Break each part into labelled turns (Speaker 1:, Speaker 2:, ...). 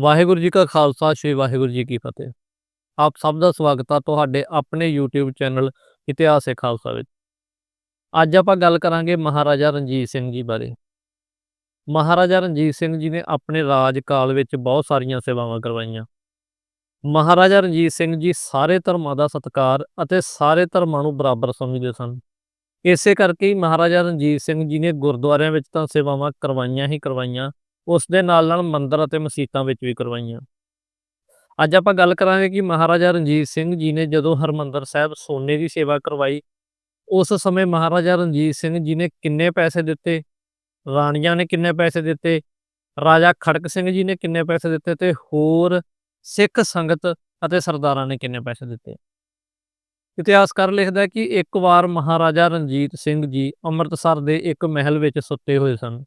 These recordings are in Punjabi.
Speaker 1: ਵਾਹਿਗੁਰੂ ਜੀ ਕਾ ਖਾਲਸਾ, ਸ੍ਰੀ ਵਾਹਿਗੁਰੂ ਜੀ ਕੀ ਫਤਿਹ। ਆਪ ਸਭ ਦਾ ਸਵਾਗਤ ਆ ਤੁਹਾਡੇ ਆਪਣੇ YouTube ਚੈਨਲ ਇਤਿਹਾਸ ਹੈ ਖਾਲਸਾ ਵਿੱਚ। ਅੱਜ ਆਪਾਂ ਗੱਲ ਕਰਾਂਗੇ ਮਹਾਰਾਜਾ ਰਣਜੀਤ ਸਿੰਘ ਜੀ ਬਾਰੇ। ਮਹਾਰਾਜਾ ਰਣਜੀਤ ਸਿੰਘ ਜੀ ਨੇ ਆਪਣੇ ਰਾਜ ਕਾਲ ਵਿੱਚ ਬਹੁਤ ਸਾਰੀਆਂ ਸੇਵਾਵਾਂ ਕਰਵਾਈਆਂ। ਮਹਾਰਾਜਾ ਰਣਜੀਤ ਸਿੰਘ ਜੀ ਸਾਰੇ ਧਰਮਾਂ ਦਾ ਸਤਿਕਾਰ ਅਤੇ ਸਾਰੇ ਧਰਮਾਂ ਨੂੰ ਬਰਾਬਰ ਸਮਝਦੇ ਸਨ। ਇਸੇ ਕਰਕੇ ਹੀ ਮਹਾਰਾਜਾ ਰਣਜੀਤ ਸਿੰਘ ਜੀ ਨੇ ਗੁਰਦੁਆਰਿਆਂ ਵਿੱਚ ਤਾਂ ਸੇਵਾਵਾਂ ਕਰਵਾਈਆਂ ਹੀ ਕਰਵਾਈਆਂ ਉਸ ਦੇ ਨਾਲ ਨਾਲ ਮੰਦਰ ਅਤੇ ਮਸੀਤਾਂ ਵਿੱਚ ਵੀ ਕਰਵਾਈਆਂ। ਅੱਜ ਆਪਾਂ ਗੱਲ ਕਰਾਂਗੇ ਕਿ ਮਹਾਰਾਜਾ ਰਣਜੀਤ ਸਿੰਘ ਜੀ ਨੇ ਜਦੋਂ ਹਰਮੰਦਰ ਸਾਹਿਬ ਸੋਨੇ ਦੀ ਸੇਵਾ ਕਰਵਾਈ, ਉਸ ਸਮੇਂ ਮਹਾਰਾਜਾ ਰਣਜੀਤ ਸਿੰਘ ਜੀ ਨੇ ਕਿੰਨੇ ਪੈਸੇ ਦਿੱਤੇ? ਰਾਣੀਆਂ ਨੇ ਕਿੰਨੇ ਪੈਸੇ ਦਿੱਤੇ? ਰਾਜਾ ਖੜਕ ਸਿੰਘ ਜੀ ਨੇ ਕਿੰਨੇ ਪੈਸੇ ਦਿੱਤੇ ਤੇ ਹੋਰ ਸਿੱਖ ਸੰਗਤ ਅਤੇ ਸਰਦਾਰਾਂ ਨੇ ਕਿੰਨੇ ਪੈਸੇ ਦਿੱਤੇ? ਇਤਿਹਾਸਕਾਰ ਲਿਖਦਾ ਕਿ ਇੱਕ ਵਾਰ ਮਹਾਰਾਜਾ ਰਣਜੀਤ ਸਿੰਘ ਜੀ ਅੰਮ੍ਰਿਤਸਰ ਦੇ ਇੱਕ ਮਹਿਲ ਵਿੱਚ ਸੁੱਤੇ ਹੋਏ ਸਨ।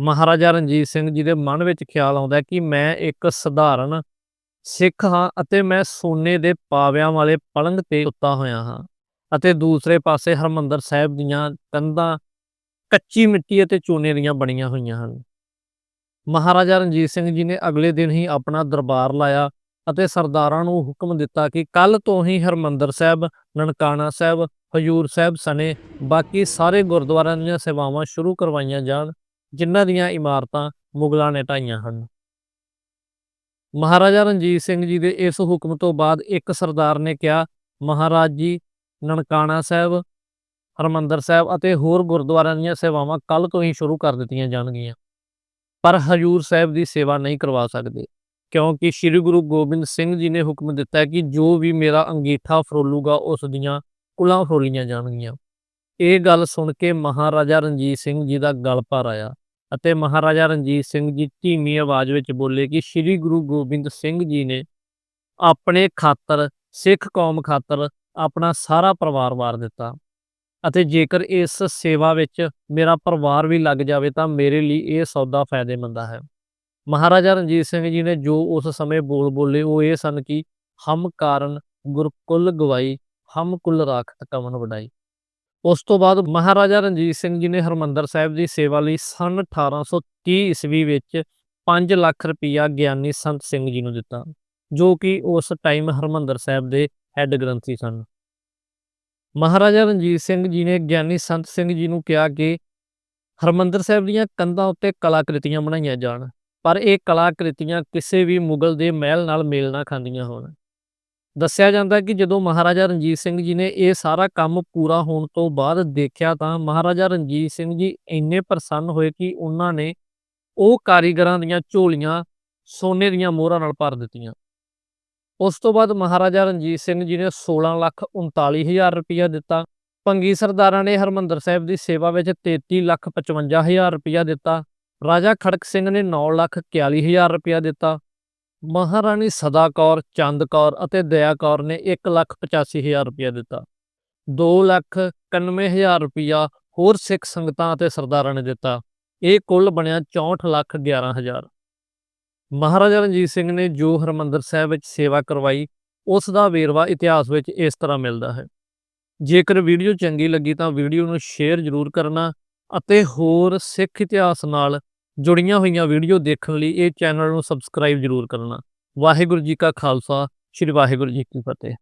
Speaker 1: ਮਹਾਰਾਜਾ ਰਣਜੀਤ ਸਿੰਘ ਜੀ ਦੇ ਮਨ ਵਿੱਚ ਖਿਆਲ ਆਉਂਦਾ ਕਿ ਮੈਂ ਇੱਕ ਸਧਾਰਨ ਸਿੱਖ ਹਾਂ ਅਤੇ ਮੈਂ ਸੋਨੇ ਦੇ ਪਾਵਿਆਂ ਵਾਲੇ ਪਲੰਘ ਤੇ ਉੱਤਾ ਹੋਇਆ ਹਾਂ ਅਤੇ ਦੂਸਰੇ ਪਾਸੇ ਹਰਮੰਦਰ ਸਾਹਿਬ ਦੀਆਂ ਕੰਧਾਂ ਕੱਚੀ ਮਿੱਟੀ ਅਤੇ ਚੂਨੇ ਦੀਆਂ ਬਣੀਆਂ ਹੋਈਆਂ ਹਨ। ਮਹਾਰਾਜਾ ਰਣਜੀਤ ਸਿੰਘ ਜੀ ਨੇ ਅਗਲੇ ਦਿਨ ਹੀ ਆਪਣਾ ਦਰਬਾਰ ਲਾਇਆ ਅਤੇ ਸਰਦਾਰਾਂ ਨੂੰ ਹੁਕਮ ਦਿੱਤਾ ਕਿ ਕੱਲ ਤੋਂ ਹੀ ਹਰਮੰਦਰ ਸਾਹਿਬ, ਨਨਕਾਣਾ ਸਾਹਿਬ ਹਜੂਰ ਸਾਹਿਬ ਸਣੇ ਬਾਕੀ ਸਾਰੇ ਗੁਰਦੁਆਰਿਆਂ ਦੀਆਂ ਸੇਵਾਵਾਂ ਸ਼ੁਰੂ ਕਰਵਾਈਆਂ ਜਾਣ ਜਿਨ੍ਹਾਂ ਦੀਆਂ ਇਮਾਰਤਾਂ ਮੁਗਲਾਂ ਨੇ ਢਾਈਆਂ ਹਨ। ਮਹਾਰਾਜਾ ਰਣਜੀਤ ਸਿੰਘ ਜੀ ਦੇ ਇਸ ਹੁਕਮ ਤੋਂ ਬਾਅਦ ਇੱਕ ਸਰਦਾਰ ਨੇ ਕਿਹਾ, ਮਹਾਰਾਜ ਜੀ, ਨਨਕਾਣਾ ਸਾਹਿਬ, ਹਰਮੰਦਰ ਸਾਹਿਬ ਅਤੇ ਹੋਰ ਗੁਰਦੁਆਰਿਆਂ ਦੀਆਂ ਸੇਵਾਵਾਂ ਕੱਲ ਤੋਂ ਹੀ ਸ਼ੁਰੂ ਕਰ ਦਿੱਤੀਆਂ ਜਾਣਗੀਆਂ। ਪਰ ਹਜੂਰ ਸਾਹਿਬ ਦੀ ਸੇਵਾ ਨਹੀਂ ਕਰਵਾ ਸਕਦੇ, ਕਿਉਂਕਿ ਸ੍ਰੀ ਗੁਰੂ ਗੋਬਿੰਦ ਸਿੰਘ ਜੀ ਨੇ ਹੁਕਮ ਦਿੱਤਾ ਕਿ ਜੋ ਵੀ ਮੇਰਾ ਅੰਗੀਠਾ ਫਰੋਲੂਗਾ, ਉਸ ਦੀਆਂ ਕੁਲਾਂ ਫਰੋਲੀਆਂ ਜਾਣਗੀਆਂ। ਇਹ ਗੱਲ ਸੁਣ ਕੇ ਮਹਾਰਾਜਾ ਰਣਜੀਤ ਸਿੰਘ ਜੀ ਦਾ ਗਲ ਭਰ ਆਇਆ। ਅਤੇ ਮਹਾਰਾਜਾ ਰਣਜੀਤ ਸਿੰਘ ਜੀ ਧੀਮੀ ਆਵਾਜ਼ ਵਿੱਚ ਬੋਲੇ ਕਿ ਸ੍ਰੀ ਗੁਰੂ ਗੋਬਿੰਦ ਸਿੰਘ ਜੀ ਨੇ ਆਪਣੇ ਖਾਤਰ, ਸਿੱਖ ਕੌਮ ਖਾਤਰ ਆਪਣਾ ਸਾਰਾ ਪਰਿਵਾਰ ਵਾਰ ਦਿੱਤਾ ਅਤੇ ਜੇਕਰ ਇਸ ਸੇਵਾ ਵਿੱਚ ਮੇਰਾ ਪਰਿਵਾਰ ਵੀ ਲੱਗ ਜਾਵੇ ਤਾਂ ਮੇਰੇ ਲਈ ਇਹ ਸੌਦਾ ਫਾਇਦੇਮੰਦ ਹੈ। ਮਹਾਰਾਜਾ ਰਣਜੀਤ ਸਿੰਘ ਜੀ ਨੇ ਜੋ ਉਸ ਸਮੇਂ ਬੋਲ ਬੋਲੇ ਉਹ ਇਹ ਸਨ ਕਿ ਹਮ ਕਾਰਨ ਗੁਰਕੁਲ ਗਵਾਈ, ਹਮ ਕੁਲ ਰਾਖਤ ਕਮਨ ਵਡਾਈ। ਉਸ ਤੋਂ ਬਾਅਦ ਮਹਾਰਾਜਾ ਰਣਜੀਤ ਸਿੰਘ ਜੀ ਨੇ ਹਰਮੰਦਰ ਸਾਹਿਬ ਦੀ ਸੇਵਾ ਲਈ ਸਨ 1830 ਈਸਵੀ ਵਿੱਚ 5 ਲੱਖ ਰੁਪਇਆ ਗਿਆਨੀ ਸੰਤ ਸਿੰਘ ਜੀ ਨੂੰ ਦਿੱਤਾ, ਜੋ ਕਿ ਉਸ ਟਾਈਮ ਹਰਮੰਦਰ ਸਾਹਿਬ ਦੇ ਹੈੱਡ ਗ੍ਰੰਥੀ ਸਨ। ਮਹਾਰਾਜਾ ਰਣਜੀਤ ਸਿੰਘ ਜੀ ਨੇ ਗਿਆਨੀ ਸੰਤ ਸਿੰਘ ਜੀ ਨੂੰ ਕਿਹਾ ਕਿ ਹਰਮੰਦਰ ਸਾਹਿਬ ਦੀਆਂ ਕੰਧਾਂ ਉੱਤੇ ਕਲਾਕ੍ਰਿਤੀਆਂ ਬਣਾਈਆਂ ਜਾਣ, ਪਰ ਇਹ ਕਲਾਕ੍ਰਿਤੀਆਂ ਕਿਸੇ ਵੀ ਮੁਗਲ ਦੇ ਮਹਿਲ ਨਾਲ ਮੇਲ ਨਾ ਖਾਂਦੀਆਂ ਹੋਣ। ਦੱਸਿਆ ਜਾਂਦਾ ਕਿ ਜਦੋਂ ਮਹਾਰਾਜਾ ਰਣਜੀਤ ਸਿੰਘ ਜੀ ਨੇ ਇਹ ਸਾਰਾ ਕੰਮ ਪੂਰਾ ਹੋਣ ਤੋਂ ਬਾਅਦ ਦੇਖਿਆ ਤਾਂ ਮਹਾਰਾਜਾ ਰਣਜੀਤ ਸਿੰਘ ਜੀ ਇੰਨੇ ਪ੍ਰਸੰਨ ਹੋਏ ਕਿ ਉਹਨਾਂ ਨੇ ਉਹ ਕਾਰੀਗਰਾਂ ਦੀਆਂ ਝੋਲੀਆਂ, ਸੋਨੇ ਦੀਆਂ ਮੋਹਰਾਂ ਨਾਲ ਭਰ ਦਿੱਤੀਆਂ। ਉਸ ਤੋਂ ਬਾਅਦ ਮਹਾਰਾਜਾ ਰਣਜੀਤ ਸਿੰਘ ਜੀ ਨੇ 16 ਲੱਖ 39 ਹਜ਼ਾਰ ਰੁਪਇਆ ਦਿੱਤਾ। ਪੰਗੀ ਸਰਦਾਰਾਂ ਨੇ ਹਰਮੰਦਰ ਸਾਹਿਬ ਦੀ ਸੇਵਾ ਵਿੱਚ 33 ਲੱਖ 55 ਹਜ਼ਾਰ ਰੁਪਇਆ ਦਿੱਤਾ। ਰਾਜਾ ਖੜਕ ਸਿੰਘ ਨੇ 9 ਲੱਖ 41 ਹਜ਼ਾਰ ਰੁਪਇਆ ਦਿੱਤਾ। ਮਹਾਰਾਣੀ ਸਦਾ ਕੌਰ ਚੰਦ ਕੌਰ ਅਤੇ ਦਇਆ ਕੌਰ ਨੇ 1 ਲੱਖ 85 ਹਜ਼ਾਰ ਰੁਪਇਆ ਦਿੱਤਾ। 2 ਲੱਖ 91 ਹਜ਼ਾਰ ਰੁਪਇਆ ਹੋਰ ਸਿੱਖ ਸੰਗਤਾਂ ਅਤੇ ਸਰਦਾਰਾਂ ਨੇ ਦਿੱਤਾ। ਇਹ ਕੁੱਲ ਬਣਿਆ 64 ਲੱਖ 11 ਹਜ਼ਾਰ। ਮਹਾਰਾਜਾ ਰਣਜੀਤ ਸਿੰਘ ਨੇ ਜੋ ਹਰਮੰਦਰ ਸਾਹਿਬ ਵਿੱਚ ਸੇਵਾ ਕਰਵਾਈ, ਉਸ ਦਾ ਵੇਰਵਾ ਇਤਿਹਾਸ ਵਿੱਚ ਇਸ ਤਰ੍ਹਾਂ ਮਿਲਦਾ ਹੈ। ਜੇਕਰ ਵੀਡੀਓ ਚੰਗੀ ਲੱਗੀ ਤਾਂ ਵੀਡੀਓ ਨੂੰ ਸ਼ੇਅਰ ਜ਼ਰੂਰ ਕਰਨਾ ਅਤੇ ਹੋਰ ਸਿੱਖ ਇਤਿਹਾਸ ਨਾਲ ਜੁੜੀਆਂ ਹੋਈਆਂ ਵੀਡੀਓ ਦੇਖਣ ਲਈ ਇਹ ਚੈਨਲ ਨੂੰ ਸਬਸਕ੍ਰਾਈਬ ਜ਼ਰੂਰ ਕਰਨਾ। ਵਾਹਿਗੁਰੂ ਜੀ ਕਾ ਖਾਲਸਾ, ਸ੍ਰੀ ਵਾਹਿਗੁਰੂ ਜੀ ਕੀ ਫਤਿਹ।